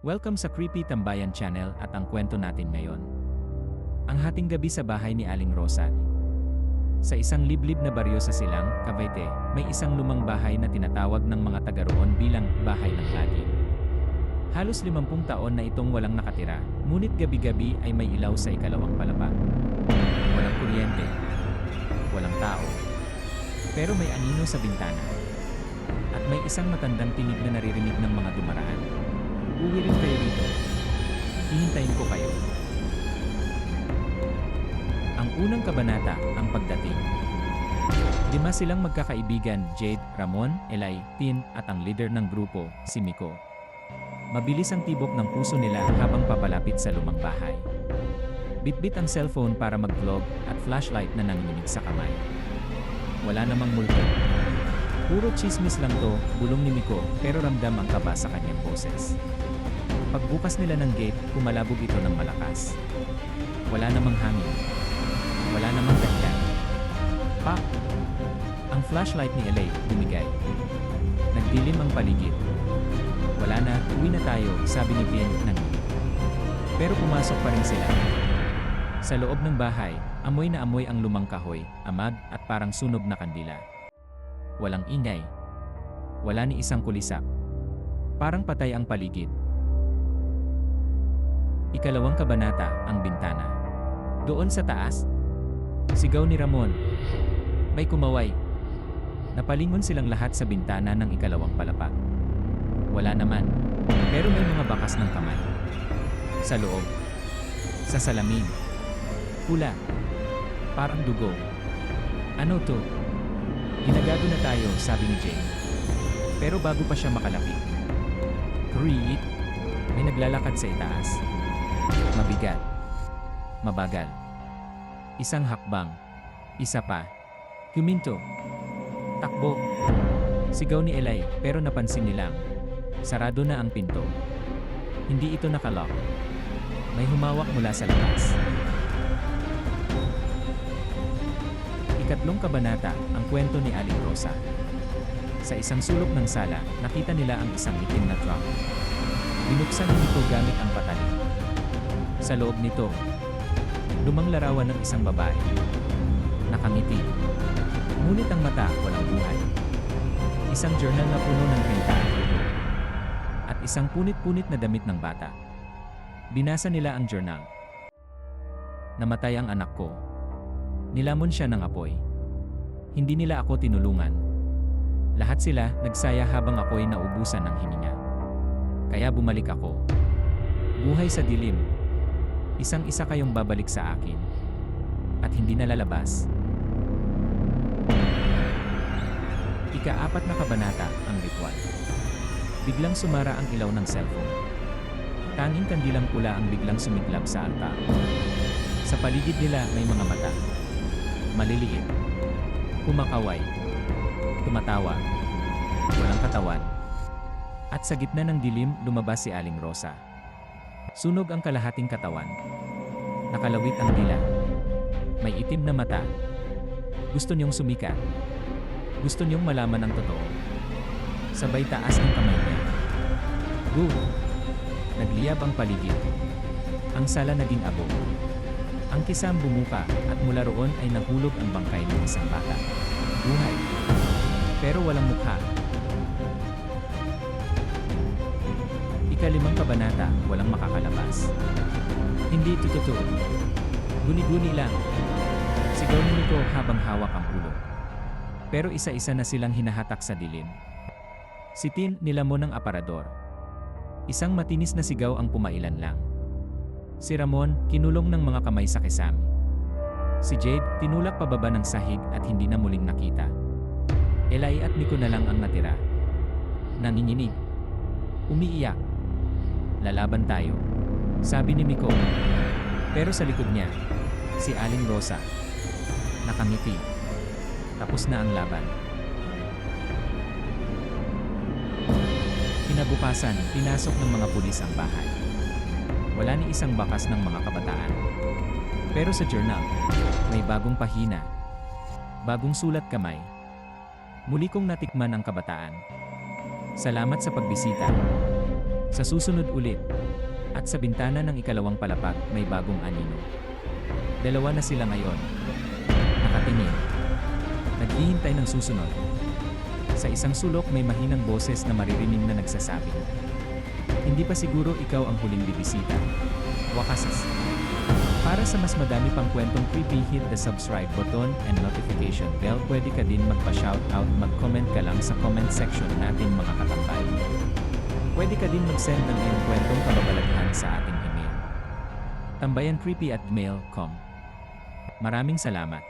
Welcome sa Creepy Tambayan Channel at ang kwento natin ngayon. Ang hating gabi sa bahay ni Aling Rosa. Sa isang liblib na baryo sa Silang, Cavite, may isang lumang bahay na tinatawag ng mga taga roon bilang Bahay ng Lagi. Halos limampung taon na itong walang nakatira, ngunit gabi-gabi ay may ilaw sa ikalawang palapag. Walang kuryente, walang tao, pero may anino sa bintana. At may isang matandang tinig na naririnig ng mga dumaraan. Uwi rin kayo dito. Hihintayin ko kayo. Ang unang kabanata, ang pagdating. Lima silang magkakaibigan, Jade, Ramon, Eli, Tin, at ang leader ng grupo, si Miko. Mabilis ang tibok ng puso nila habang papalapit sa lumang bahay. Bitbit ang cellphone para mag-vlog at flashlight na nanginginig sa kamay. Wala namang multo. Puro chismis lang to, bulong ni Miko, pero ramdam ang kaba sa kanyang boses. Pagbukas nila ng gate, kumalabog ito ng malakas. Wala namang hangin. Wala namang dahilan. Pa! Ang flashlight ni LA bumigay. Nagdilim ang paligid. Wala na, uwi na tayo, sabi ni Vin ng Pero pumasok pa rin sila. Sa loob ng bahay, amoy na amoy ang lumang kahoy, amag at parang sunog na kandila. Walang ingay. Wala ni isang kulisap. Parang patay ang paligid. Ikalawang kabanata, ang bintana. Doon sa taas, sigaw ni Ramon. May kumaway. Napalingon silang lahat sa bintana ng ikalawang palapag. Wala naman, pero may mga bakas ng kamay. Sa loob, sa salamin, pula, parang dugo. Ano to? Ginagago na tayo, sabi ni Jane. Pero bago pa siya makalapit. Creed, may naglalakad sa itaas. Mabigat. Mabagal. Isang hakbang. Isa pa. Huminto. Takbo. Sigaw ni Eli, pero napansin nilang. Sarado na ang pinto. Hindi ito nakalock. May humawak mula sa labas. Ikatlong kabanata, ang kwento ni Aling Rosa. Sa isang sulok ng sala, nakita nila ang isang itim na truck. Binuksan nito gamit ang patali. Sa loob nito, lumang larawan ng isang babae. Nakangiti. Ngunit ang mata walang buhay. Isang journal na puno ng pinta at dugo. At isang punit-punit na damit ng bata. Binasa nila ang journal. Namatay ang anak ko. Nilamon siya ng apoy. Hindi nila ako tinulungan. Lahat sila nagsaya habang ako'y naubusan ng hininga. Kaya bumalik ako. Buhay sa dilim. Isang-isa kayong babalik sa akin. At hindi na lalabas. Ika-apat na kabanata, ang ritual. Biglang sumara ang ilaw ng cellphone. Tanging kandilang pula ang biglang sumiklab sa altar. Sa paligid nila may mga mata. Maliliit. Kumakaway. Tumatawa. Walang katawan. At sa gitna ng dilim, lumabas si Aling Rosa. Sunog ang kalahating katawan. Nakalawit ang dila. May itim na mata. Gusto niyong sumikat. Gusto niyong malaman ang totoo. Sabay taas ng kamay niya. Go! Nagliyab ang paligid. Ang sala naging abo. Ang kisam bumuka at mula roon ay nahulog ang bangkay ng isang bata. Buhay. Pero walang mukha. Ikalimang kabanata, walang makakalabas. Hindi ito totoo. Guni-guni lang. Sigaw ni Nico habang hawak ang ulo. Pero isa-isa na silang hinahatak sa dilim. Si Tin nilamon ng aparador. Isang matinis na sigaw ang pumailan lang. Si Ramon, kinulong ng mga kamay sa kisame. Si Jade, tinulak pababa ng sahig at hindi na muling nakita. Eli at Nico na lang ang natira. Nanginginig. Umiiyak. Lalaban tayo. Sabi ni Miko. Pero sa likod niya, si Aling Rosa. Nakangiti. Tapos na ang laban. Kinabukasan, pinasok ng mga pulis ang bahay. Wala ni isang bakas ng mga kabataan. Pero sa journal, may bagong pahina. Bagong sulat kamay. Muli kong natikman ang kabataan. Salamat sa pagbisita. Sa susunod ulit. At sa bintana ng ikalawang palapag, may bagong anino. Dalawa na sila ngayon. Nakatingin. Naghihintay ng susunod. Sa isang sulok may mahinang boses na maririnig na nagsasabi. Hindi pa siguro ikaw ang huling bibisita. Wakasis. Para sa mas madami pang kwentong creepy, hit the subscribe button and notification bell. Pwede ka din magpa-shoutout, mag-comment ka lang sa comment section natin mga katambay. Pwede ka din mag-send ng iyong kwentong kababalaghan sa ating email. Tambayancreepy at mail.com Maraming salamat.